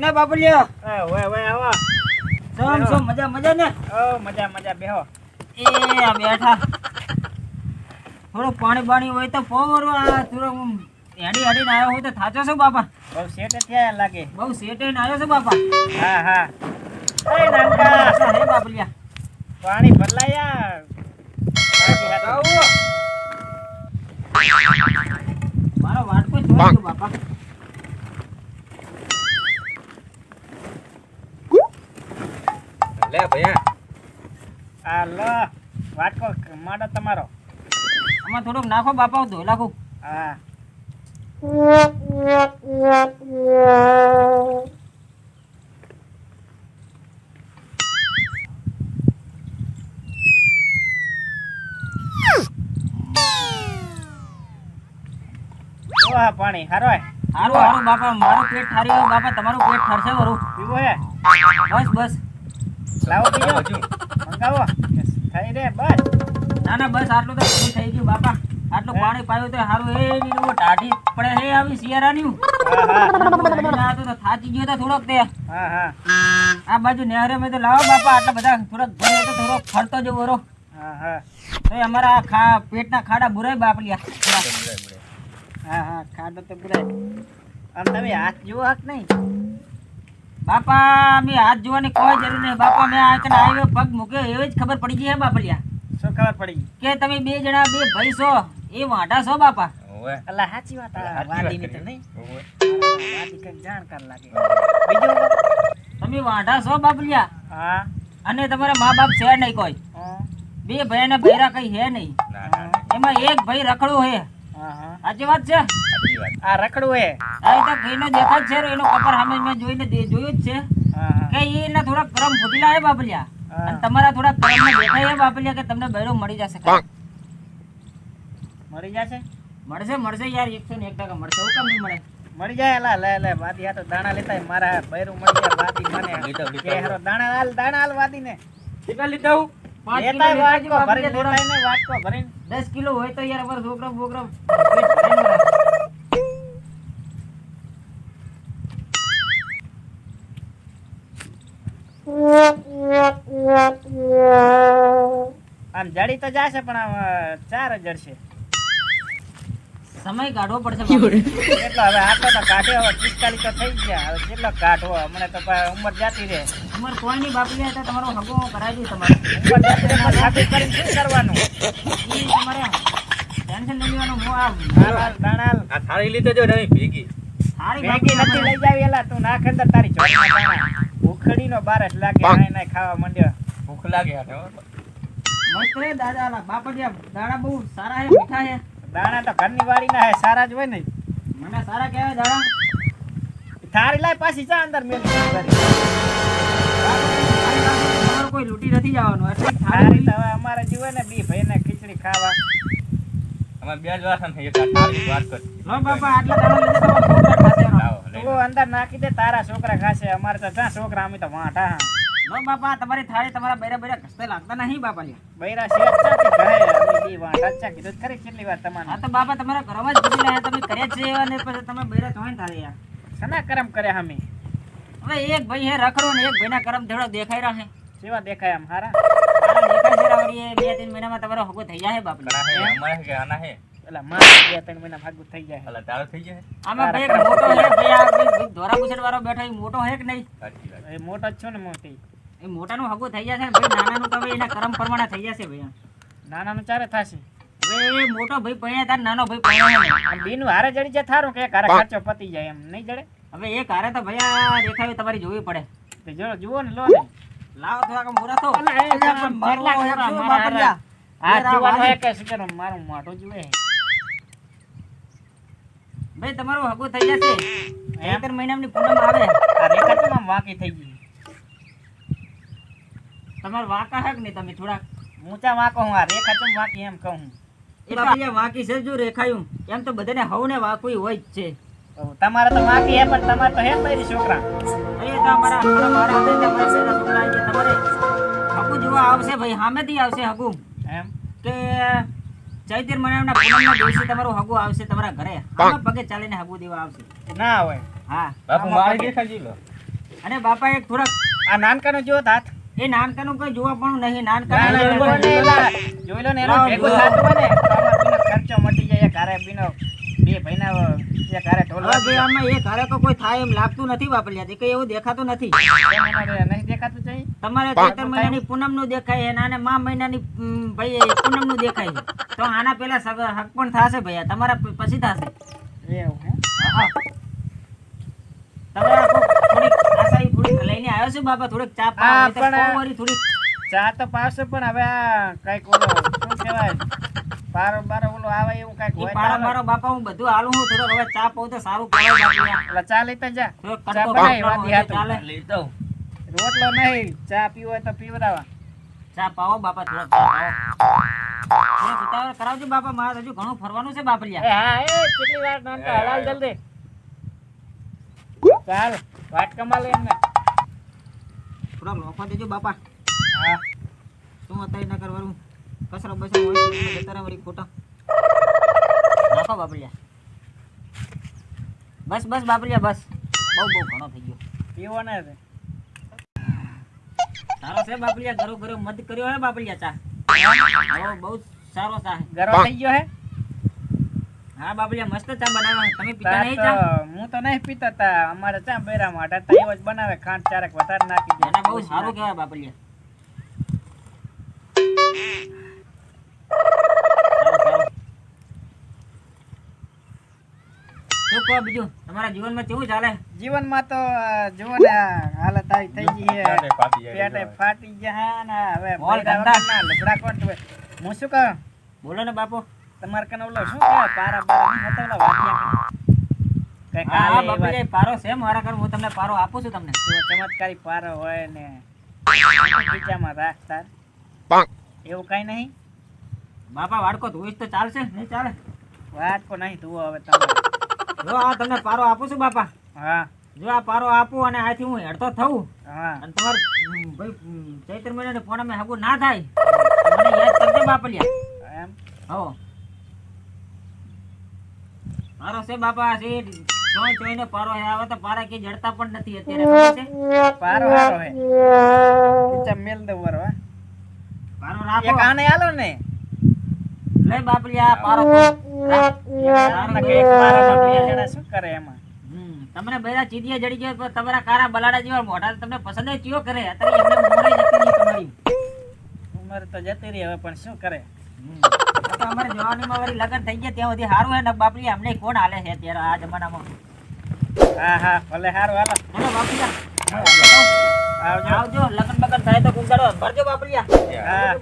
ને બાપલિયા ઓય ઓય આવો. સમ સમ મજા મજા ને? ઓ મજા મજા બેહો. એ આ બેઠા. થોડું પાણી બાણી હોય તો પોરો આ થોડો હેડી હેડીને આવ્યો હોય તો થાચો છો બાપા? બહુ સેટ થયા લાગે. બહુ સેટે આવ્યો છો બાપા? હા હા. એ નાનકા. હે બાપલિયા પાણી ભરલાયા. મારો વાટકો જોઈ બાપા. લે ભયા. આ લો વાટકો માડો તમારો. આમાં થોડુંક નાખો બાપા ધોઈ નાખું. હા. પાણી હારો હારું હારું બાપા મારું પેટ ઠારી બાપા તમારું પેટ ઠરશે વરું. પીવો હે? બસ બસ. લાવો બીજો મંગાવો. થઈ રે બસ. ના ના બસ આટલું તો થઈ ગયું બાપા. આટલું પાણી પાયું તો સારું હે ની ટાઢી પડે હે આવી શિયાળાની. હા તો થાચી ગયો તો થોડોક તે. હા હા. આ બાજુ નહેરે મેં તો લાવો બાપા આટલા બધા થોડોક ભરે તો થોડોક ફરતો જવો રો હા હા. તો અમારા ખા પેટના ખાડા બુરાય બાપલિયા. હા હા. ખાડો તો બુરાય. અને તમે હાથ જુઓ હક નહીં? બાપા મે હાથ જોવાની કોઈ જરૂર નહીં. બાપા મેં આ કને આવ્યો પગ મૂક્યો એવી જ ખબર પડી ગઈ હે બાપલિયા. શું ખબર પડી કે તમે બે જણા બે ભાઈ છો. એ વાંઢા છો બાપા. ઓવે. અલા સાચી વાત આ વાડી ની તો કરી. નહીં. વાદી કંઈક જાણકાર લાગે. બીજો તમે વાંઢા છો બાપલિયા? હા. અને તમારા મા બાપ છે નહીં કોઈ. બે ભાઈ ને ભૈરા કઈ હે નહીં. ના ના ના. એમાં એક ભાઈ રખડો હે. હા હા. સાચી વાત છે? સાચી વાત. આ રખડું એ આ તો ભાઈનો દેખાય છે એનો કપર સામે મેં જોઈને દે- જોયું જ છે. કે એના થોડા ક્રમ ફૂટીલા હે બાપલિયા. અને તમારા થોડા કરમ દેખાય હે બાપલિયા કે તમને બૈરો મળી જશે મળી મરી જશે? મળશે મળશે યાર એકસો ને એક ટકા મળશે. હું કેમ નહીં મળે? મરી જાય અલા લે લે વાદી આ તો દાણા લેતા મારા બૈરું મળી જાય વાદી મને. કે હારો દાણા હાલ દાણા હાલ વાદી ને કેટલા લીધા હું પાંચ લેતા વાટકો ભરીને. લેતાય ને વાટકો ભરીને. દસ કિલો હોય તો યાર અમાર છોકરા બોકરા પેટ ભરીને રાખે. આમ જડી તો જાશે પણ આમ ચાર જડશે. સમય કાઢવો પડશે. કેટલો હવે આટલો તો કાઢે હવે પિસ્તાલીસ તો થઈ ગયા. હવે કેટલો કાઢવો? હમણાં તો ઉંમર જાતી રહે. ઉંમર કોઈ નહીં બાપલિયા તો તમારો હગો કરાવી દઉં તમારે. ઉંમર જાતી રહે પણ કરીને શું કરવાનું? ઈ તમારે ટેન્શન લઈ લેવાનું હું આ દાણાલ દાણાલ. આ થાળી લીધો જો નહીં ભેગી. થાળી ભેગી નથી લઈ જાવી એલા તું ના ખેતર તારી ચોરી દાણા. ઉખડીનો બારસ લાગે નાય ખાવા માંડ્યો. ભૂખ લાગે હો. મસ્ત રે દાદા આલા દાડા બહુ સારા હે મીઠા હે દાણા તો ઘરની વાડીના હે સારા જ હોય ને. મને સારા કહેવાય દાડા. થારી લાય પાછી જા અંદર મેલ. કોઈ લૂટી નથી જવાનું એટલે થાળી થાળી તો હવે અમારે જીવે ને બી ભાઈને ખીચડી ખાવા. અમારે બે જ વાસણ થઈ એક આ વાત કર. લો બાપા આટલા દાડા તું અંદર નાખી દે તારા છોકરા ખાશે. અમારે તો જ્યાં છોકરા અમે તો હા. બાપા તમારી થાળી તમારા બૈરા બૈરા ઘસતે લાગતા નહીં બાપા બૈરા વાંઢા જ કીધું ખરી કેટલી વાર આ તમારે તો બાપા તમારા ઘરમાં જ ભૂલી તમે કર્યા છે પછી તમે બૈરા જોઈને થાળી યાર સના કરમ કર્યા અમે? હવે એક ભાઈ હે રખડો ને એક ભાઈના કરમ ધડો દેખાઈ રહ્યા છે. કેવા દેખાય આમ હારા. દેખાય છે બે ત્રણ મહિનામાં તમારો હગો થઈ જાય બાપા. હે અમારે કે આના હે. એટલે માં બે ત્રણ મહિના ભાગું થઈ જાય એટલે તારો થઈ જાય આમાં ભાઈ મોટો હે ભાઈ આ ધોરા બુસટ વાળો બેઠો એ મોટો હે કે નહીં? એ મોટો જ છો ને મોટી. એ મોટાનું હગું થઈ જશે ને ભાઈ નાનાનું તો હવે એના કરમ પ્રમાણે થઈ જશે ભાઈ નાનાનું ચારે થશે. ભાઈ મોટો ભાઈ પૈયા તાર નાનો ભાઈ આમ બીનું હારે જડી જાય થારું કે હારે ખર્ચો પતી જાય એમ નહીં જડે? હવે એક હારે તો ભાઈ દેખાવી તમારી જોવી પડે. તો જો જુઓ ને લો ને. લાવો થોડાક મોરા તો. પણ શું મેરા જીવાનો એક શું કરું મારું માટો જુએ. ભાઈ તમારો હગો થઈ જશે? એક મહિનાની પૂનમ આવે. રેખા કેમ આમ થઈ ગઈ. તમાર વાકા હક ને તમે થોડા ઊંચા વાકો હું આ રેખા કેમ વાંકી એમ કહું. એ બાપલિયા વાંકી છે જો રેખાયું. એમ તો બધાને હવને વાકુઈ હોય જ છે. તમારે તો વાંકી હે પણ તમારે તો હે પૈરી છોકરા. એ તો અમારા અમારા મારા હાથે તમારા બેના છોકરા આવી ગયા. તમારે હકુ જોવા આવશે ભાઈ સામેથી આવશે હકુ એમ? કે ચૈત્ર મહિનાના પૂનમના દિવસે તમારું હગુ આવશે તમારા ઘરે. આમાં પગે ચાલીને હગુ દેવા આવશે. ના હોય. હા. બાપુ મારી દેખાજી લો. અને બાપા એક થોડાક આ નાનકાનો જો હાથ એ નાનકાનું કોઈ જોવા પણ નહીં ના, ના, જોઈ લો ને એનો ભેગો. થતું. બીનો ખર્ચો મટી જાય ઘરે બીનો બે ભાઈના એક હારે ઢોલ હવે આમાં એ ઘરે તો કોઈ થાય એમ લાગતું નથી બાપલિયા કઈ એવું દેખાતું નથી. નહીં દેખાતું છે તમારે ચૈત્ર મહિનાની દેખાય અને આને મા મહિનાની ભાઈ પૂનમ દેખાય. તો આના પહેલા હક પણ થશે ભૈયા તમારા પછી થશે. એવું હે. થોડીક આશાઈ થોડીક લઈને આવ્યો છે બાપા થોડીક ચા પાવ થોડીક. ચા તો પાવશે પણ હવે કંઈક ઓલો શું કહેવાય? પારો બારો ઓલો આવે એવું કંઈક હોય પારો મારો બાપા હું બધું હાલું હું થોડોક હવે ચા પાઉં તો સારું એટલે ચા લેતા જા ચા બનાવી વાતી હાથું. તો ચાલે. લઈ દઉં. રોટલો નહીં ચા પીવો તો પીવડાવા. ચા પાવો બાપા ઉતાવળ કરાવજો બાપા મારે હજુ ઘણું ફરવાનું છે બાપરિયા. હા એ કેટલી વાર નાનકા હલાલ જલ્દી ચાલ વાટકામાં લઈને ને. થોડોક લોખો દેજો બાપા. હા. શું અત્યારે ના કરવાનું કચરો બસરો હોય તો એમાં વળી ખોટા નાખો બાપલિયા બસ બસ બાપલિયા બસ. બહુ બહુ ઘણો થઈ ગયો. પીવો ને. સારો છે બાપલિયા ઘરો ઘરો મત કર્યો હે બાપલિયા ચા? બહુ બહુ સારો ચા હે. થઈ ગયો હે? હા બાપલિયા મસ્ત ચા બનાવવા. તમે પીતા નહીં ચા? હું તો નહીં પીતા તા. અમારે ચા બેરા માટે તૈયો એવો જ બનાવે. ખાંડ ચારક વધારે નાખી દે. બહુ સારું કહેવાય બાપલિયા સારું, સારું. શું કહો બીજું. તમારા જીવનમાં કેવું ચાલે? જીવનમાં તો જુઓ ને હાલત આવી થઈ ગઈ છે. પેટે ફાટી ગયા ને હવે ધંધા. કોણ? હું શું કહું? બોલો ને બાપુ. તમારે કને ઓલો શું કહે? પારા નહીં હોતા ઓલા વાટિયા કઈ કાલે બાપલિયા પારો છે મારા ઘર હું તમને પારો આપું છું તમને. એવા ચમત્કારી પારો હોય ને ખીચામાં રાખતા એવું કઈ નહીં? બાપા વાડકો ધોઈશ તો ચાલશે નહીં ચાલે? વાત કો નહીં ધોવો હવે તમે. જો આ તમને પારો આપું છું બાપા. હા. જો આ પારો આપું અને આથી હું હેડતો થઉં. હા. અને તમારે ભાઈ ચૈત્ર મહિનાને પૂનમે હગું ના થાય મને યાદ કરજો બાપલિયા. એમ? હો. પારો છે બાપા છે ચોય ચોયને પારો હે. આવે તો પારા કે જડતા પણ નથી અત્યારે પારો હારો હે. ખીચા મેલ દઉં વરો. પારો એક રાખો આને આલો ને. લે બાપલિયા પારો. શું કરે એમાં તમને બધા ચીડિયા જડી ગયો તમારા કારા બલાડા જેવા મોઢા તમને પસંદ ચિયો કરે? ઉંમરે તો જતી રહી હવે પણ શું કરે? અમારે લગ્ન થઈ ગયા ત્યાં સુધી સારું હે ને બાપલી અમને કોણ હાલે છે અત્યારે આ જમાનામાં? હા હા ભલે હારું હાલો. ચલો બાપલિયા આવજો. આવજો. લગ્ન બગન થાય તો કુંગાડો ભરજો બાપલિયા હા.